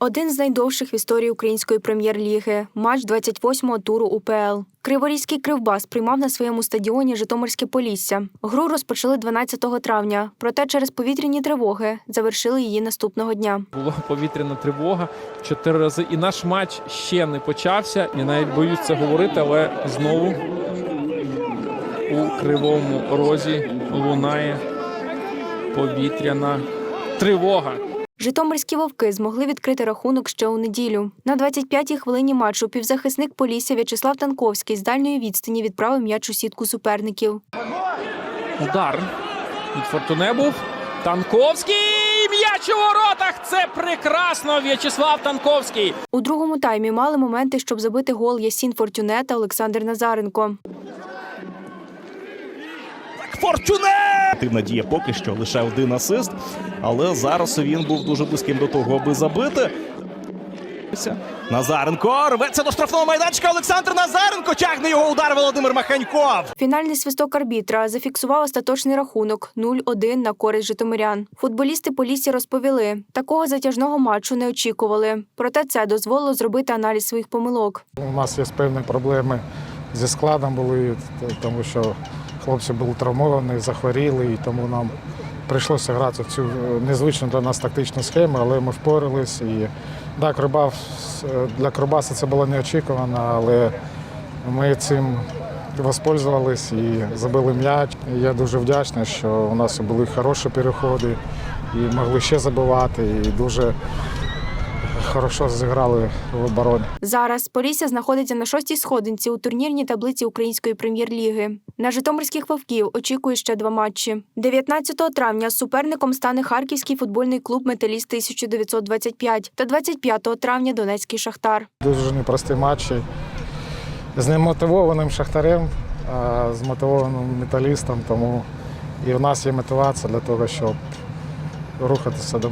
Один з найдовших в історії української прем'єр-ліги матч 28-го туру УПЛ. Криворізький кривбас приймав на своєму стадіоні Житомирське Полісся. Гру розпочали 12 травня, проте через повітряні тривоги завершили її наступного дня. Була повітряна тривога чотири рази, і наш матч ще не почався. Я навіть боюсь це говорити, але знову у кривому розі лунає повітряна тривога. Житомирські вовки змогли відкрити рахунок ще у неділю. На 25-й хвилині матчу півзахисник Полісся В'ячеслав Танковський з дальньої відстані відправив м'яч у сітку суперників. Удар від Фортуне був. Танковський! М'яч у воротах! Це прекрасно! В'ячеслав Танковський. У другому таймі мали моменти, щоб забити гол Ясін Фортюне та Олександр Назаренко. Фортюне! Активна дія поки що лише один асист, але зараз він був дуже близьким до того, аби забити. Назаренко рветься до штрафного майданчика. Олександр Назаренко тягне його удар Володимир Маханьков. Фінальний свисток арбітра зафіксував остаточний рахунок 0-1 на користь житомирян. Футболісти Полісся розповіли, такого затяжного матчу не очікували. Проте це дозволило зробити аналіз своїх помилок. У нас є певні проблеми зі складом були, тому що хлопці були травмовані, захворіли, і тому нам прийшлося грати в цю е, незвичну для нас тактичну схему, але ми впорались. І да, Кривбас, е, для Кривбаса це було неочікувано, але ми цим воспользувались і забили м'яч. Я дуже вдячний, що у нас були хороші переходи і могли ще забивати. І дуже хорошо зіграли в обороні. Зараз Полісся знаходиться на шостій сходинці у турнірній таблиці української прем'єр-ліги. На житомирських вовків очікує ще два матчі. 19 травня суперником стане Харківський футбольний клуб Металіст 1925 та 25 травня Донецький Шахтар. Дуже непрості матчі з немотивованим шахтарем, а з мотивованим металістом. Тому і в нас є мотивація для того, щоб рухатися до